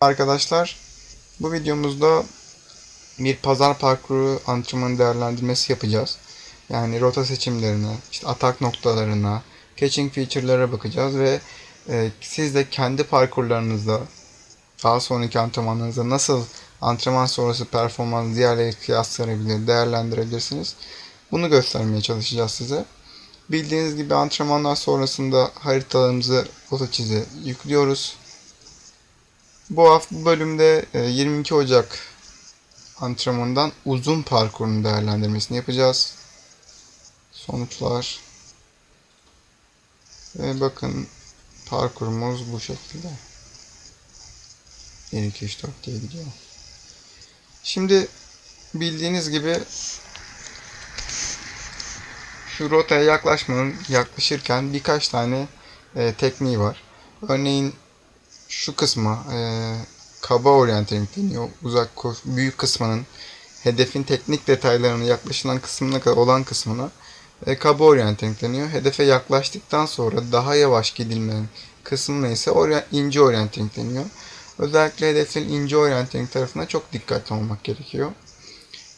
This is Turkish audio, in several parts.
Arkadaşlar bu videomuzda bir pazar parkuru antrenmanı değerlendirmesi yapacağız. Yani rota seçimlerine, işte atak noktalarına, catching feature'lara bakacağız ve e, siz de kendi parkurlarınızda daha sonraki antrenmanlarınızda nasıl antrenman sonrası performans diğerleri kıyaslanabilir, değerlendirebilirsiniz. Bunu göstermeye çalışacağız size. Bildiğiniz gibi antrenmanlar sonrasında haritalarımızı rota çizi yüklüyoruz. Bu hafta bölümde e, 22 Ocak antrenmanından uzun parkurun değerlendirmesini yapacağız. Sonuçlar. Ve bakın parkurumuz bu şekilde. 1, 2, 3, 4 diye gidiyor. Şimdi bildiğiniz gibi şu rotaya yaklaşmanın yaklaşırken birkaç tane e, tekniği var. Örneğin şu kısma e, kaba orientering deniyor. Uzak koş, büyük kısmının hedefin teknik detaylarına yaklaşılan kısmına kadar olan kısmına e, kaba orientering deniyor. Hedefe yaklaştıktan sonra daha yavaş gidilmenin kısmına ise orient, ince orientering deniyor. Özellikle hedefin ince orientering tarafına çok dikkatli olmak gerekiyor.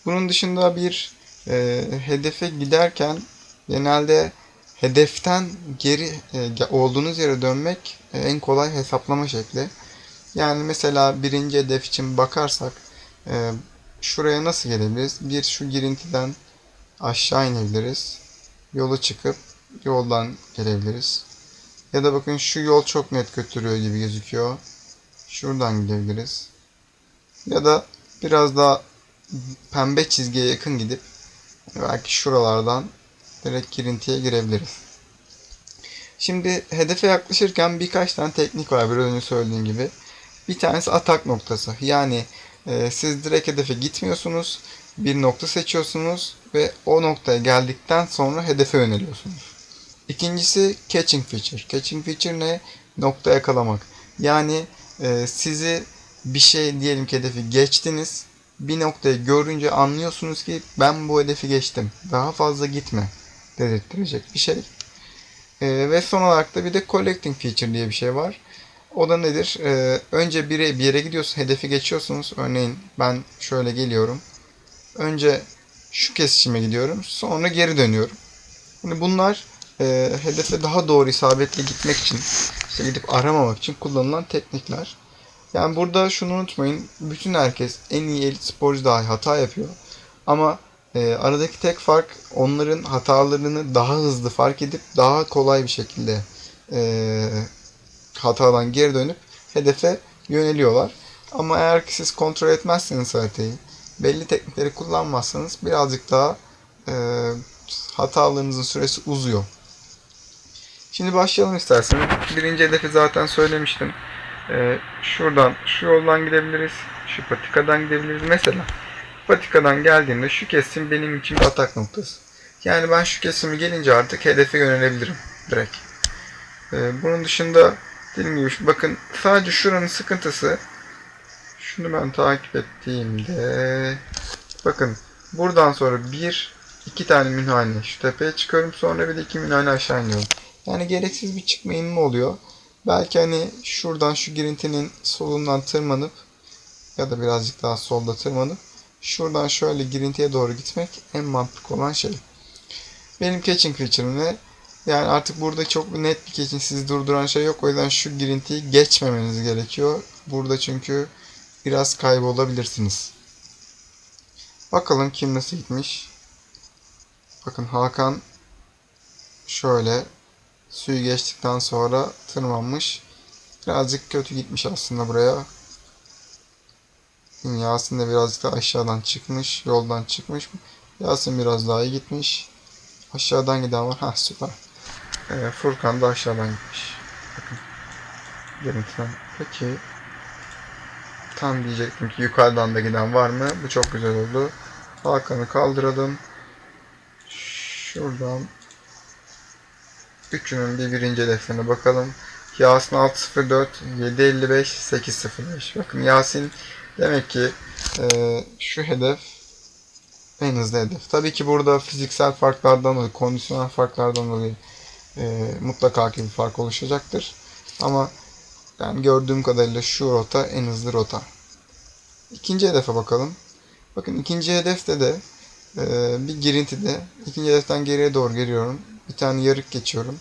Bunun dışında bir e, hedefe giderken genelde hedeften geri e, olduğunuz yere dönmek e, en kolay hesaplama şekli. Yani mesela birinci hedef için bakarsak e, şuraya nasıl gelebiliriz? Bir şu girintiden aşağı inebiliriz. Yola çıkıp yoldan gelebiliriz. Ya da bakın şu yol çok net götürüyor gibi gözüküyor. Şuradan gidebiliriz. Ya da biraz daha pembe çizgiye yakın gidip belki şuralardan direkt girintiye girebiliriz. Şimdi hedefe yaklaşırken birkaç tane teknik var biraz önce söylediğim gibi. Bir tanesi atak noktası. Yani e, siz direkt hedefe gitmiyorsunuz. Bir nokta seçiyorsunuz ve o noktaya geldikten sonra hedefe yöneliyorsunuz. İkincisi catching feature. Catching feature ne? Nokta yakalamak. Yani e, sizi bir şey diyelim ki hedefi geçtiniz. Bir noktayı görünce anlıyorsunuz ki ben bu hedefi geçtim. Daha fazla gitme dedirttirecek bir şey. E, ve son olarak da bir de collecting feature diye bir şey var. O da nedir? E, önce bir, bir yere gidiyorsunuz, hedefi geçiyorsunuz. Örneğin ben şöyle geliyorum. Önce şu kesişime gidiyorum. Sonra geri dönüyorum. Yani bunlar e, hedefe daha doğru isabetle gitmek için, işte gidip aramamak için kullanılan teknikler. Yani burada şunu unutmayın. Bütün herkes en iyi elit sporcu dahi hata yapıyor. Ama e, aradaki tek fark onların hatalarını daha hızlı fark edip daha kolay bir şekilde e, hatadan geri dönüp hedefe yöneliyorlar. Ama eğer ki siz kontrol etmezseniz haritayı, belli teknikleri kullanmazsanız birazcık daha e, hatalarınızın süresi uzuyor. Şimdi başlayalım isterseniz. Birinci hedefi zaten söylemiştim. Ee, şuradan, şu yoldan gidebiliriz. Şu patikadan gidebiliriz. Mesela patikadan geldiğimde şu kesim benim için bir atak noktası. Yani ben şu kesimi gelince artık hedefe yönelebilirim direkt. Ee, bunun dışında dediğim gibi bakın sadece şuranın sıkıntısı şunu ben takip ettiğimde bakın buradan sonra bir iki tane münhane şu tepeye çıkıyorum sonra bir de iki münhane aşağı iniyorum. Yani gereksiz bir çıkma inme oluyor. Belki hani şuradan şu girintinin solundan tırmanıp ya da birazcık daha solda tırmanıp şuradan şöyle girintiye doğru gitmek en mantıklı olan şey. Benim catching feature'ım ne? Yani artık burada çok net bir catching sizi durduran şey yok. O yüzden şu girintiyi geçmemeniz gerekiyor. Burada çünkü biraz kaybolabilirsiniz. Bakalım kim nasıl gitmiş. Bakın Hakan şöyle suyu geçtikten sonra tırmanmış. Birazcık kötü gitmiş aslında buraya. Yasin de birazcık da aşağıdan çıkmış. Yoldan çıkmış. Yasin biraz daha iyi gitmiş. Aşağıdan giden var. Ha süper. Ee, Furkan da aşağıdan gitmiş. Bakın. Görüntüden. Peki. Tam diyecektim ki yukarıdan da giden var mı? Bu çok güzel oldu. Hakan'ı kaldıralım. Şuradan Üçünün bir birinci hedeflerine bakalım. Yasin 604, 755, 805. Bakın Yasin demek ki e, şu hedef en hızlı hedef. Tabii ki burada fiziksel farklardan dolayı, kondisyonel farklardan dolayı e, mutlaka ki bir fark oluşacaktır. Ama Yani gördüğüm kadarıyla şu rota en hızlı rota. İkinci hedefe bakalım. Bakın ikinci hedefte de e, bir girintide ikinci hedeften geriye doğru geliyorum. Bir tane yarık geçiyorum.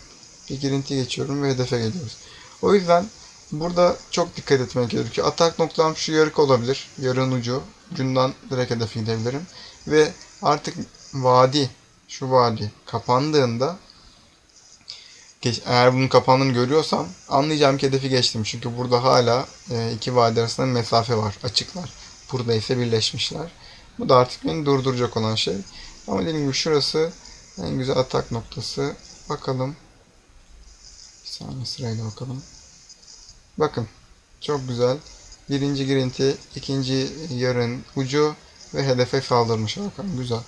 Bir girinti geçiyorum ve hedefe geliyoruz. O yüzden burada çok dikkat etmek gerekiyor. Atak noktam şu yarık olabilir. Yarın ucu. Ucundan direkt hedefe gidebilirim. Ve artık vadi, şu vadi kapandığında eğer bunun kapandığını görüyorsam anlayacağım ki hedefi geçtim. Çünkü burada hala e, iki vadi arasında mesafe var. Açıklar. Burada ise birleşmişler. Bu da artık beni durduracak olan şey. Ama dediğim gibi şurası en güzel atak noktası. Bakalım. Saniye sırayla bakalım. Bakın. Çok güzel. Birinci girinti, ikinci yarın ucu ve hedefe saldırmış Hakan. Güzel.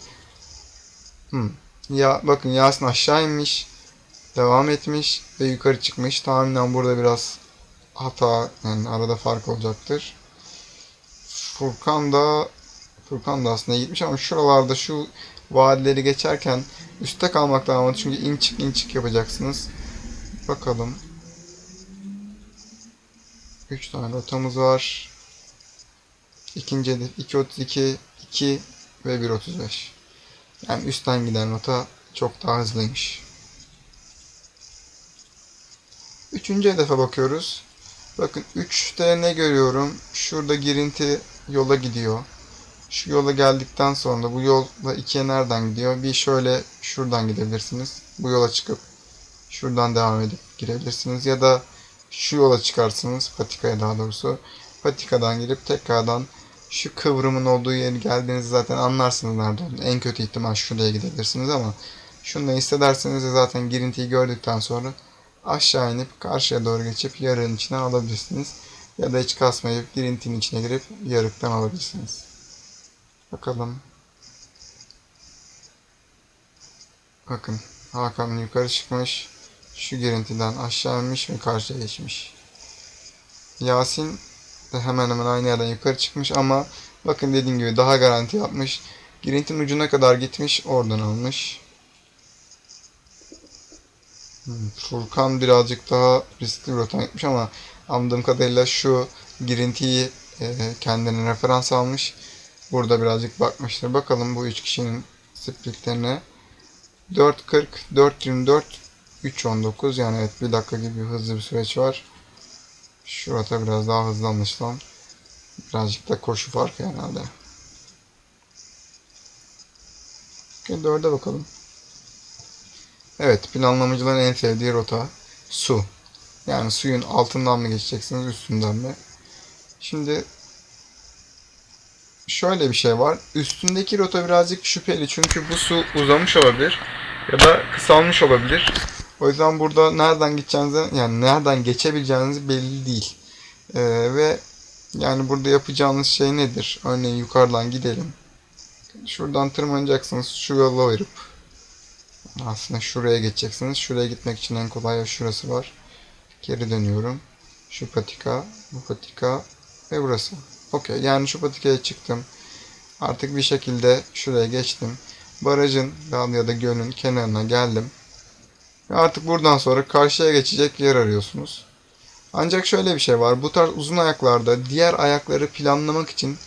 Hmm. Ya bakın Yasin aşağı inmiş. Devam etmiş ve yukarı çıkmış. Tahminen burada biraz hata yani arada fark olacaktır. Furkan da Furkan da aslında gitmiş ama şuralarda şu vadileri geçerken üstte kalmak lazım. Çünkü in çık in çık yapacaksınız. Bakalım. 3 tane rotamız var. İkinci hedef 2.32, 2 ve 1.35. Yani üstten giden rota çok daha hızlıymış. Üçüncü hedefe bakıyoruz. Bakın 3'te ne görüyorum? Şurada girinti yola gidiyor. Şu yola geldikten sonra bu yolla ikiye nereden gidiyor? Bir şöyle şuradan gidebilirsiniz. Bu yola çıkıp şuradan devam edip girebilirsiniz. Ya da şu yola çıkarsınız. Patikaya daha doğrusu. Patikadan girip tekrardan şu kıvrımın olduğu yere geldiğinizde zaten anlarsınız nerede olduğunu. En kötü ihtimal şuraya gidebilirsiniz ama şunu da hissederseniz de zaten girintiyi gördükten sonra aşağı inip karşıya doğru geçip yarığın içinden alabilirsiniz. Ya da hiç kasmayıp girintinin içine girip yarıktan alabilirsiniz. Bakalım. Bakın Hakan yukarı çıkmış. Şu girintiden aşağı inmiş ve karşıya geçmiş. Yasin de hemen hemen aynı yerden yukarı çıkmış ama bakın dediğim gibi daha garanti yapmış. Girintinin ucuna kadar gitmiş oradan almış. Hmm, Furkan birazcık daha riskli bir rota gitmiş ama anladığım kadarıyla şu girintiyi e, kendine referans almış. Burada birazcık bakmıştır. Bakalım bu üç kişinin splitlerine. 4.40, 4.24, 3.19 yani evet bir dakika gibi hızlı bir süreç var. Şu rota biraz daha hızlı anlaşılan. Birazcık da koşu farkı herhalde. Okay, dörde bakalım. Evet planlamacıların en sevdiği rota su. Yani suyun altından mı geçeceksiniz üstünden mi? Şimdi şöyle bir şey var. Üstündeki rota birazcık şüpheli çünkü bu su uzamış olabilir ya da kısalmış olabilir. O yüzden burada nereden gideceğinizi yani nereden geçebileceğiniz belli değil. Ee, ve yani burada yapacağınız şey nedir? Örneğin yukarıdan gidelim. Şuradan tırmanacaksınız şu yola verip aslında şuraya geçeceksiniz. Şuraya gitmek için en kolay şurası var. Geri dönüyorum. Şu patika, bu patika ve burası. Okey. Yani şu patikaya çıktım. Artık bir şekilde şuraya geçtim. Barajın ya da gölün kenarına geldim. Ve artık buradan sonra karşıya geçecek yer arıyorsunuz. Ancak şöyle bir şey var. Bu tarz uzun ayaklarda diğer ayakları planlamak için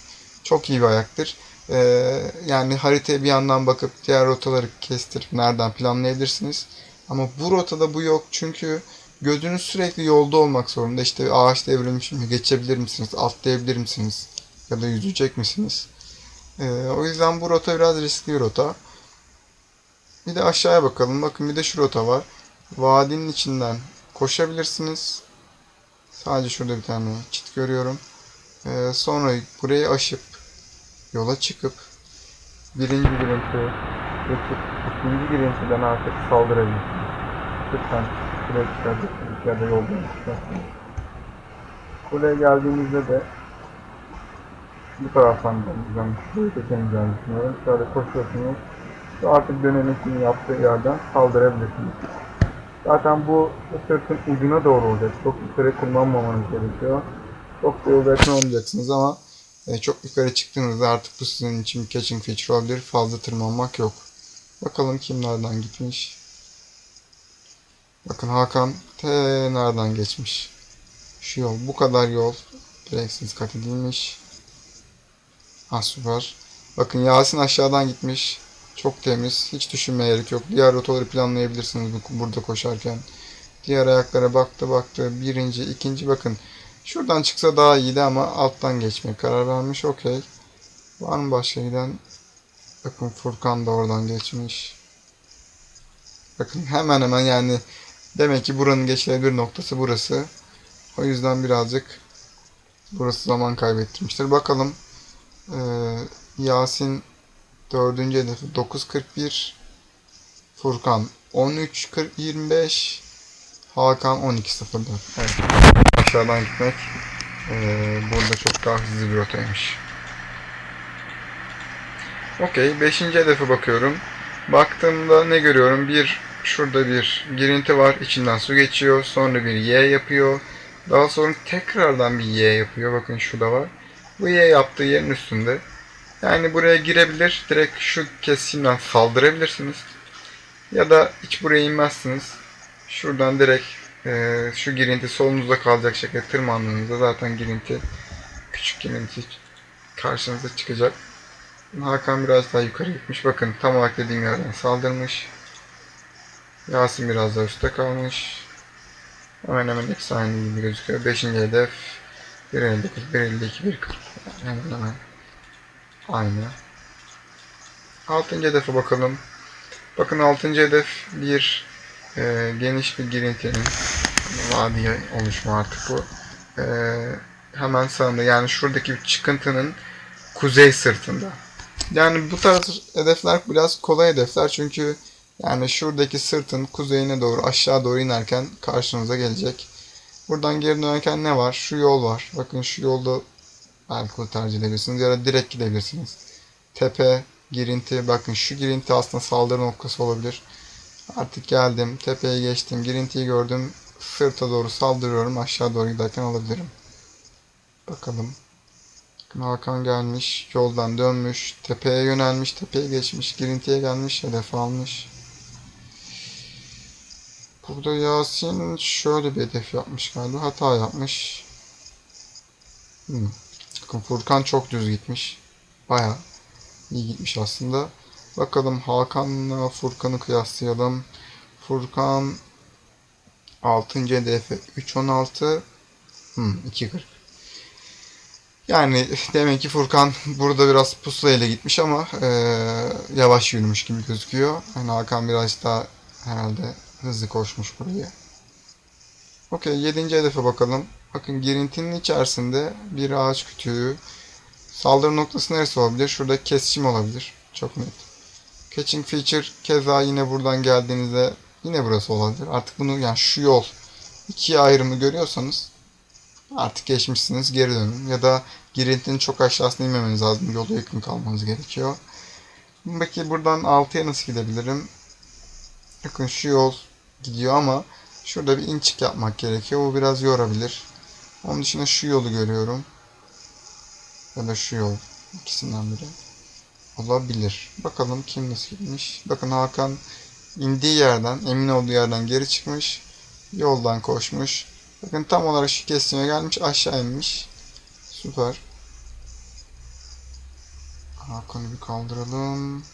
çok iyi bir ayaktır. Ee, yani haritaya bir yandan bakıp diğer rotaları kestirip nereden planlayabilirsiniz. Ama bu rotada bu yok çünkü gözünüz sürekli yolda olmak zorunda. İşte ağaç devrilmiş mi? Geçebilir misiniz? Atlayabilir misiniz? Ya da yüzecek misiniz? Ee, o yüzden bu rota biraz riskli bir rota. Bir de aşağıya bakalım. Bakın bir de şu rota var. Vadinin içinden koşabilirsiniz. Sadece şurada bir tane çit görüyorum. Ee, sonra burayı aşıp yola çıkıp birinci girinti geçip ikinci girintiden artık saldırabilirsiniz. Lütfen şuraya çıkacaksınız ya da yoldan çıkarsınız. Buraya geldiğimizde de bu taraftan döneceğim. Şurayı da temizleyeceğimi düşünüyorum. Şöyle koşuyorsunuz. Ve artık dönemekin yaptığı yerden saldırabilirsiniz. Zaten bu sırtın ucuna doğru olacak. Çok yukarı kullanmamanız gerekiyor. Çok da yol yakın olmayacaksınız ama e, çok yukarı çıktığınızda artık bu sizin için catching feature olabilir. Fazla tırmanmak yok. Bakalım kim nereden gitmiş. Bakın Hakan T nereden geçmiş. Şu yol. Bu kadar yol direksiz kat edilmiş. Ha süper. Bakın Yasin aşağıdan gitmiş. Çok temiz. Hiç düşünmeye gerek yok. Diğer rotaları planlayabilirsiniz bu- burada koşarken. Diğer ayaklara baktı baktı. Birinci, ikinci bakın. Şuradan çıksa daha iyiydi ama alttan geçmeye karar vermiş. Okey. Var mı başka giden? Bakın Furkan da oradan geçmiş. Bakın hemen hemen yani demek ki buranın geçilebilir noktası burası. O yüzden birazcık burası zaman kaybettirmiştir. Bakalım ee, Yasin dördüncü hedefi 9.41 Furkan 13.25 Hakan 12.04 Evet. Aşağıdan gitmek ee, burada çok daha hızlı bir rotaymış. Okey. Beşinci hedefe bakıyorum. Baktığımda ne görüyorum? Bir, şurada bir girinti var. İçinden su geçiyor. Sonra bir Y yapıyor. Daha sonra tekrardan bir Y yapıyor. Bakın şurada var. Bu Y yaptığı yerin üstünde. Yani buraya girebilir. Direkt şu kesimden saldırabilirsiniz. Ya da hiç buraya inmezsiniz. Şuradan direkt eee, şu girinti solunuzda kalacak şekilde tırmandığınızda zaten girinti küçük girinti karşınıza çıkacak. Hakan biraz daha yukarı gitmiş. Bakın tam olarak dediğim yerden saldırmış. Yasin biraz daha üstte kalmış. Hemen hemen hepsi aynı gibi gözüküyor. Beşinci hedef 1.59, 1.52, 1.40. Yani hemen hemen aynı. Altıncı hedefe bakalım. Bakın altıncı hedef bir e, geniş bir girintinin vadiye oluşma artık bu. E, hemen sağında yani şuradaki çıkıntının kuzey sırtında. Yani bu tarz hedefler biraz kolay hedefler çünkü yani şuradaki sırtın kuzeyine doğru aşağı doğru inerken karşınıza gelecek. Buradan geri dönerken ne var? Şu yol var. Bakın şu yolda belki tercih edebilirsiniz ya da direkt gidebilirsiniz. Tepe, girinti. Bakın şu girinti aslında saldırı noktası olabilir. Artık geldim. Tepeye geçtim. Girintiyi gördüm. Sırta doğru saldırıyorum. Aşağı doğru giderken alabilirim. Bakalım. Hakan gelmiş, yoldan dönmüş, tepeye yönelmiş, tepeye geçmiş, girintiye gelmiş, hedef almış. Burada Yasin şöyle bir hedef yapmış galiba, hata yapmış. Hmm. Bakın Furkan çok düz gitmiş. Baya iyi gitmiş aslında. Bakalım Hakan'la Furkan'ı kıyaslayalım. Furkan 6. hedefe 3.16 hmm, 2.40 yani demek ki Furkan burada biraz pusula ile gitmiş ama e, yavaş yürümüş gibi gözüküyor. Yani Hakan biraz daha herhalde hızlı koşmuş buraya. Okey 7. hedefe bakalım. Bakın girintinin içerisinde bir ağaç kütüğü. Saldırı noktası neresi olabilir? Şurada kesişim olabilir. Çok net. Catching feature keza yine buradan geldiğinizde yine burası olabilir. Artık bunu yani şu yol ikiye ayrımı görüyorsanız Artık geçmişsiniz geri dönün. Ya da girintinin çok aşağısına inmemeniz lazım. Yola yakın kalmanız gerekiyor. Peki buradan 6'ya nasıl gidebilirim? Bakın şu yol gidiyor ama şurada bir inçik yapmak gerekiyor. Bu biraz yorabilir. Onun dışında şu yolu görüyorum. Ya da şu yol. İkisinden biri. Olabilir. Bakalım kim nasıl gitmiş. Bakın Hakan indiği yerden, emin olduğu yerden geri çıkmış. Yoldan koşmuş. Bakın tam olarak şu kesime gelmiş aşağı inmiş. Süper. Hakan'ı bir kaldıralım.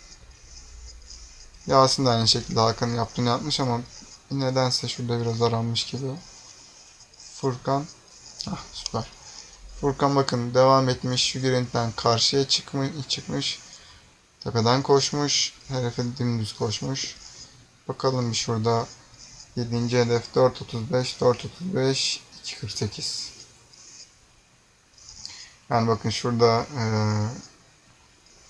Yasin de aynı şekilde Hakan'ın yaptığını yapmış ama nedense şurada biraz aranmış gibi. Furkan. Ah süper. Furkan bakın devam etmiş. Girintinden karşıya çıkmış, çıkmış. Tepeden koşmuş. Hedefe dümdüz koşmuş. Bakalım bir şurada 7. hedef 4.35, 4.35, 2.48. Yani bakın şurada e,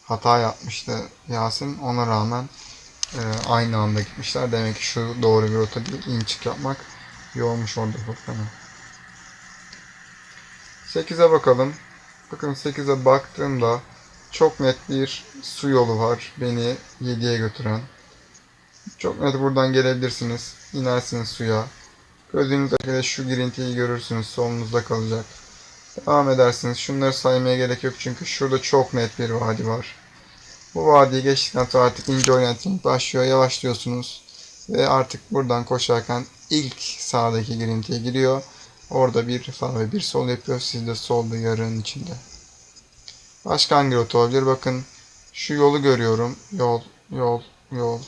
hata yapmıştı Yasin. Ona rağmen e, aynı anda gitmişler. Demek ki şu doğru bir rota değil. İn çık yapmak yormuş orada Furkan'ı. 8'e bakalım. Bakın 8'e baktığımda çok net bir su yolu var. Beni 7'ye götüren. Çok net buradan gelebilirsiniz. İnersiniz suya. Gözünüzdeki şu girintiyi görürsünüz. Solunuzda kalacak. Devam edersiniz. Şunları saymaya gerek yok çünkü şurada çok net bir vadi var. Bu vadiyi geçtikten sonra artık ince orienting başlıyor. Yavaşlıyorsunuz. Ve artık buradan koşarken ilk sağdaki girintiye giriyor. Orada bir sağ ve bir sol yapıyor. Siz de solda yarığın içinde. Başka hangi rota olabilir? Bakın şu yolu görüyorum. Yol, yol, yol,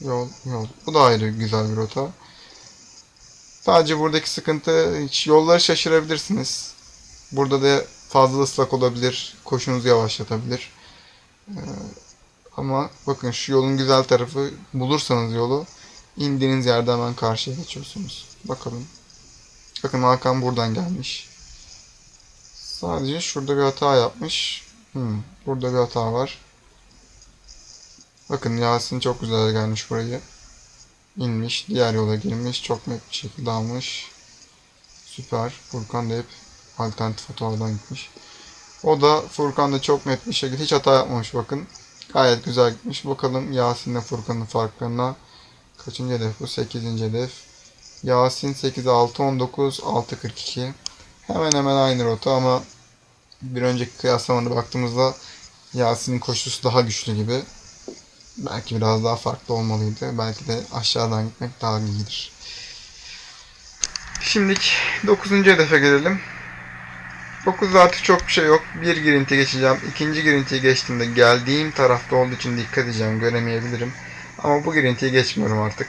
yol, yol. Bu da ayrı güzel bir rota. Sadece buradaki sıkıntı hiç yolları şaşırabilirsiniz. Burada da fazla ıslak olabilir. Koşunuzu yavaşlatabilir. Ee, ama bakın şu yolun güzel tarafı bulursanız yolu indiğiniz yerde hemen karşıya geçiyorsunuz. Bakalım. Bakın Hakan buradan gelmiş. Sadece şurada bir hata yapmış. Hmm, burada bir hata var. Bakın Yasin çok güzel gelmiş burayı. İnmiş. Diğer yola girmiş. Çok net bir şekilde almış. Süper. Furkan da hep alternatif hatalardan gitmiş. O da Furkan da çok net bir şekilde hiç hata yapmamış bakın. Gayet güzel gitmiş. Bakalım Yasin'le Furkan'ın farklarına. Kaçıncı hedef bu? 8. hedef. Yasin 8 6 19 6 42. Hemen hemen aynı rota ama bir önceki kıyaslamada baktığımızda Yasin'in koşusu daha güçlü gibi. Belki biraz daha farklı olmalıydı. Belki de aşağıdan gitmek daha iyidir. Şimdi 9. hedefe gelelim. 9'da artık çok bir şey yok. Bir girinti geçeceğim. İkinci girintiyi geçtiğimde geldiğim tarafta olduğu için dikkat edeceğim. Göremeyebilirim. Ama bu girintiyi geçmiyorum artık.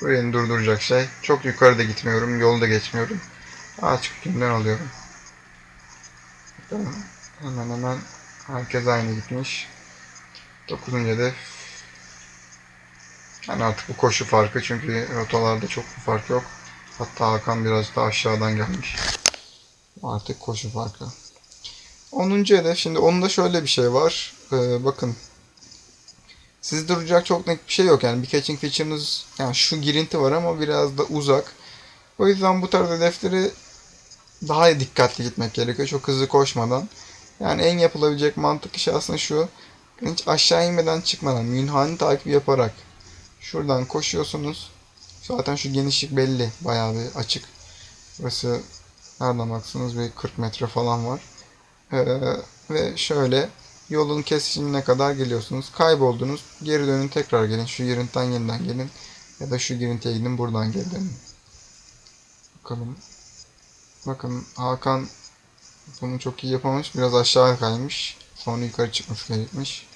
Bu beni durduracak şey. Çok yukarıda gitmiyorum. Yolda geçmiyorum. Ağaç kökünden alıyorum. Hemen hemen herkes aynı gitmiş. 9. hedef. Yani artık bu koşu farkı çünkü rotalarda çok bir fark yok. Hatta Hakan biraz daha aşağıdan gelmiş. Artık koşu farkı. 10. hedef. Şimdi onda şöyle bir şey var. Ee, bakın. Siz duracak çok net bir şey yok. Yani bir catching feature'ınız yani şu girinti var ama biraz da uzak. O yüzden bu tarz hedefleri daha dikkatli gitmek gerekiyor. Çok hızlı koşmadan. Yani en yapılabilecek mantık işi aslında şu. Hiç aşağı inmeden çıkmadan, münhani takip yaparak şuradan koşuyorsunuz. Zaten şu genişlik belli. Bayağı bir açık. Burası nereden baksanız bir 40 metre falan var. Ee, ve şöyle yolun kesişimine kadar geliyorsunuz. Kayboldunuz. Geri dönün tekrar gelin. Şu girintinden yeniden gelin. Ya da şu girintiye gidin buradan geri dönün. Bakalım. Bakın Hakan bunu çok iyi yapamamış. Biraz aşağı kaymış. Sonra yukarı çıkmış gerekmiş.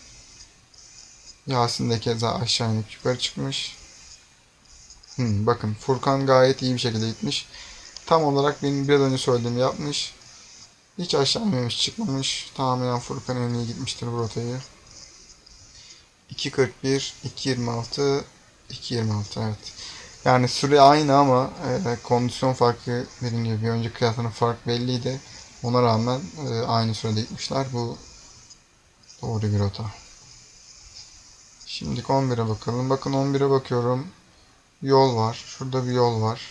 Yasin de keza aşağı inip yukarı çıkmış. Hmm, bakın Furkan gayet iyi bir şekilde gitmiş. Tam olarak benim biraz önce söylediğimi yapmış. Hiç aşağı inmemiş çıkmamış. Tamamen Furkan iyi gitmiştir bu rotayı. 2.41, 2.26, 2.26 evet. Yani süre aynı ama e, kondisyon farkı dediğim gibi bir önceki kıyaslanın fark belliydi. Ona rağmen e, aynı sürede gitmişler. Bu doğru bir rota. Şimdi 11'e bakalım. Bakın 11'e bakıyorum. Yol var. Şurada bir yol var.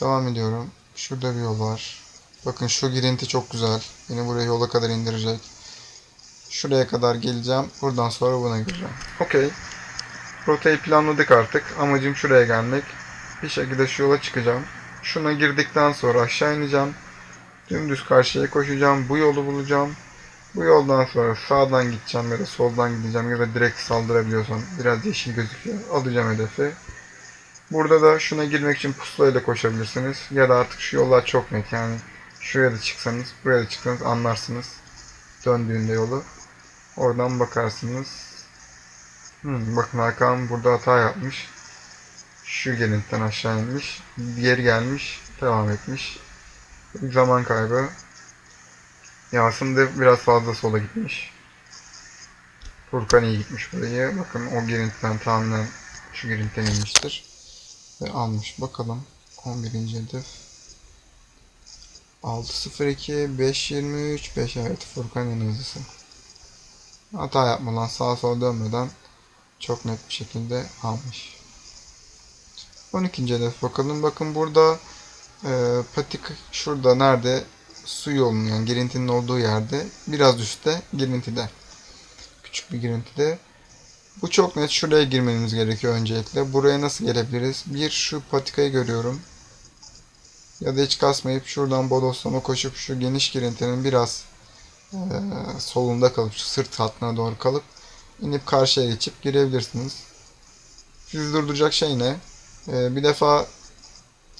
Devam ediyorum. Şurada bir yol var. Bakın şu girinti çok güzel. Beni buraya yola kadar indirecek. Şuraya kadar geleceğim. Buradan sonra buna gireceğim. Okey. Rotayı planladık artık. Amacım şuraya gelmek. Bir şekilde şu yola çıkacağım. Şuna girdikten sonra aşağı ineceğim. Dümdüz karşıya koşacağım. Bu yolu bulacağım. Bu yoldan sonra sağdan gideceğim ya da soldan gideceğim ya da direkt saldırabiliyorsam biraz yeşil gözüküyor. Alacağım hedefi. Burada da şuna girmek için pusulayla koşabilirsiniz. Ya da artık şu yollar çok net yani. Şuraya da çıksanız, buraya da çıksanız anlarsınız. Döndüğünde yolu. Oradan bakarsınız. Hmm, bakın Hakan burada hata yapmış. Şu gelinten aşağı inmiş. Diğeri gelmiş. Devam etmiş. Zaman kaybı. Yasin de biraz fazla sola gitmiş. Furkan iyi gitmiş burayı. Bakın o girintiden tamamen şu girinten inmiştir. Ve almış. Bakalım. 11. hedef. 6.02 5.23 5 evet Furkan en hızlısı. Hata yapmadan sağa sola dönmeden çok net bir şekilde almış. 12. hedef bakalım. Bakın burada e, patik şurada nerede su yolunun yani girintinin olduğu yerde biraz üstte girintide. Küçük bir girintide. Bu çok net. Şuraya girmeniz gerekiyor öncelikle. Buraya nasıl gelebiliriz? Bir şu patikayı görüyorum. Ya da hiç kasmayıp şuradan bodoslama koşup şu geniş girintinin biraz e, solunda kalıp şu sırt hattına doğru kalıp inip karşıya geçip girebilirsiniz. Sizi durduracak şey ne? E, bir defa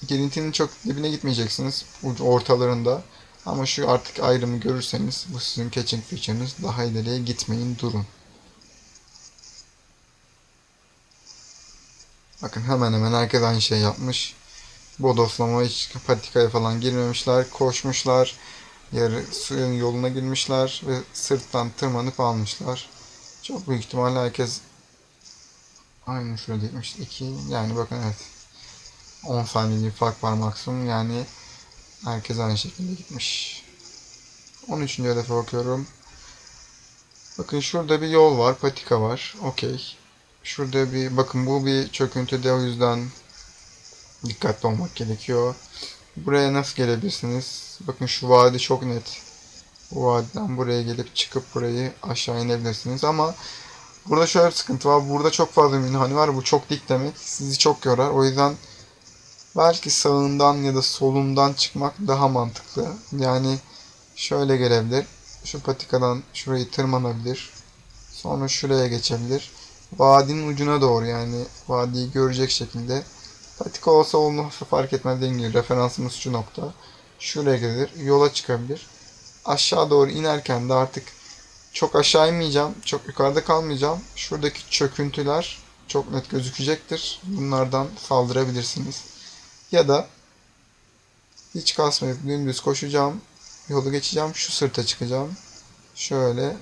girintinin çok dibine gitmeyeceksiniz. Ortalarında. Ama şu artık ayrımı görürseniz bu sizin catching feature'ınız. Daha ileriye gitmeyin durun. Bakın hemen hemen herkes aynı şey yapmış. Bodoslama hiç patikaya falan girmemişler. Koşmuşlar. Yarı suyun yoluna girmişler ve sırttan tırmanıp almışlar. Çok büyük ihtimalle herkes aynı sürede gitmiş. 2 yani bakın evet. 10 saniyelik fark var maksimum. Yani herkes aynı şekilde gitmiş. 13. hedefe bakıyorum. Bakın şurada bir yol var. Patika var. Okey. Şurada bir bakın bu bir çöküntüde o yüzden dikkatli olmak gerekiyor. Buraya nasıl gelebilirsiniz? Bakın şu vadi çok net. Bu vadiden buraya gelip çıkıp burayı aşağı inebilirsiniz ama burada şöyle bir sıkıntı var. Burada çok fazla minhani var. Bu çok dik demek. Sizi çok yorar. O yüzden belki sağından ya da solundan çıkmak daha mantıklı. Yani şöyle gelebilir. Şu patikadan şurayı tırmanabilir. Sonra şuraya geçebilir. Vadinin ucuna doğru yani vadiyi görecek şekilde. Patika olsa olmazsa fark etmez dediğim referansımız şu nokta. Şuraya gelir. Yola çıkabilir. Aşağı doğru inerken de artık çok aşağı inmeyeceğim. Çok yukarıda kalmayacağım. Şuradaki çöküntüler çok net gözükecektir. Bunlardan saldırabilirsiniz. Ya da hiç kasmayıp dümdüz koşacağım. Yolu geçeceğim. Şu sırta çıkacağım. Şöyle.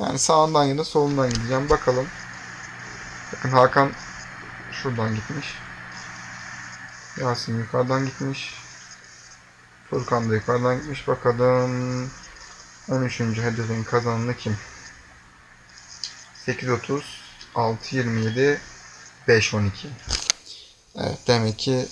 Yani sağından ya da solundan gideceğim. Bakalım. Bakın Hakan şuradan gitmiş. Yasin yukarıdan gitmiş. Furkan da yukarıdan gitmiş. Bakalım 13. hedefin kazananı kim? 8.30 6.27 5.12 Evet demek ki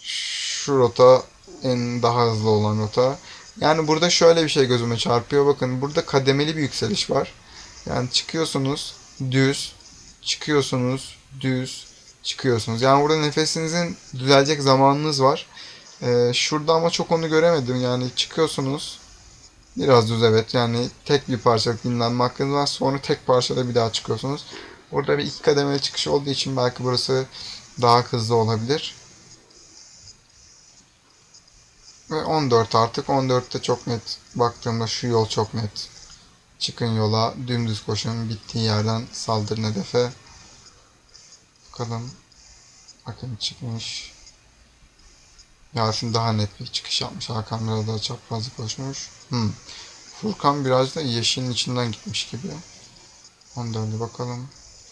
şu rota en daha hızlı olan rota. Yani burada şöyle bir şey gözüme çarpıyor. Bakın burada kademeli bir yükseliş var. Yani çıkıyorsunuz düz, çıkıyorsunuz düz, çıkıyorsunuz. Yani burada nefesinizin düzelecek zamanınız var. Ee, şurada ama çok onu göremedim. Yani çıkıyorsunuz. Biraz düz evet. Yani tek bir parça dinlenme hakkınız var. Sonra tek parçada bir daha çıkıyorsunuz. Burada bir iki kademeli çıkış olduğu için belki burası daha hızlı olabilir. Ve 14 artık. 14'te çok net baktığımda şu yol çok net. Çıkın yola, dümdüz koşun, bittiği yerden saldırın hedefe. Bakalım. Bakın çıkmış. Yasin daha net bir çıkış yapmış. Hakan biraz daha çaprazlı koşmuş. Hmm. Furkan biraz da yeşilin içinden gitmiş gibi. 14'e bakalım.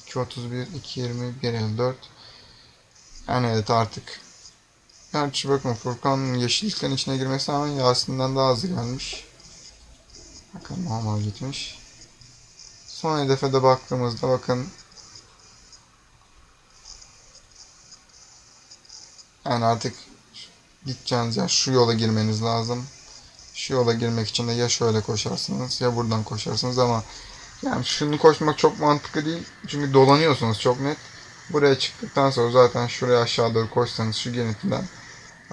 2.31, 2.20, 1.54. Yani evet artık. Gerçi bakın Furkan yeşilliklerin içine girmesi ama Yasin'den daha hızlı gelmiş. Bakın normal gitmiş. Son hedefe de baktığımızda bakın yani artık gideceğiniz yer şu yola girmeniz lazım. Şu yola girmek için de ya şöyle koşarsınız ya buradan koşarsınız ama yani şunu koşmak çok mantıklı değil. Çünkü dolanıyorsunuz çok net. Buraya çıktıktan sonra zaten şuraya aşağı doğru koşsanız şu genetinden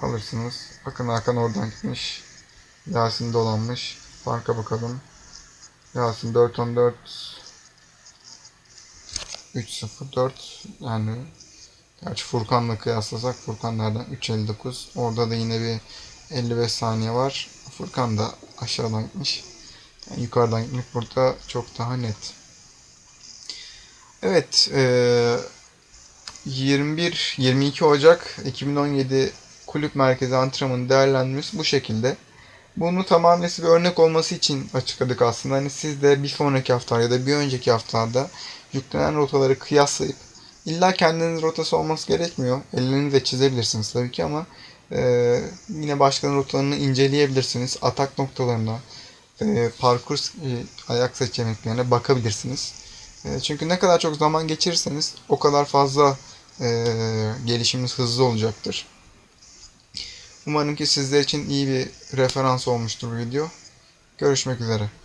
alırsınız. Bakın Hakan oradan gitmiş. Yasin dolanmış. Farka bakalım. Yasin 4-14 3-0-4 yani Gerçi Furkan'la kıyaslasak Furkan nereden 3.59 orada da yine bir 55 saniye var. Furkan da aşağıdan gitmiş. Yani yukarıdan gitmek burada çok daha net. Evet, e, 21-22 Ocak 2017 kulüp merkezi antrenmanı değerlendirmesi bu şekilde. Bunu tamamen bir örnek olması için açıkladık aslında. Hani siz de bir sonraki hafta ya da bir önceki haftalarda yüklenen rotaları kıyaslayıp illa kendiniz rotası olması gerekmiyor. Ellerinizle çizebilirsiniz tabii ki ama e, yine başkanın rotalarını inceleyebilirsiniz. Atak noktalarına, e, parkur e, ayak seçeneklerine bakabilirsiniz. E, çünkü ne kadar çok zaman geçirirseniz o kadar fazla e, gelişiminiz hızlı olacaktır. Umarım ki sizler için iyi bir referans olmuştur bu video. Görüşmek üzere.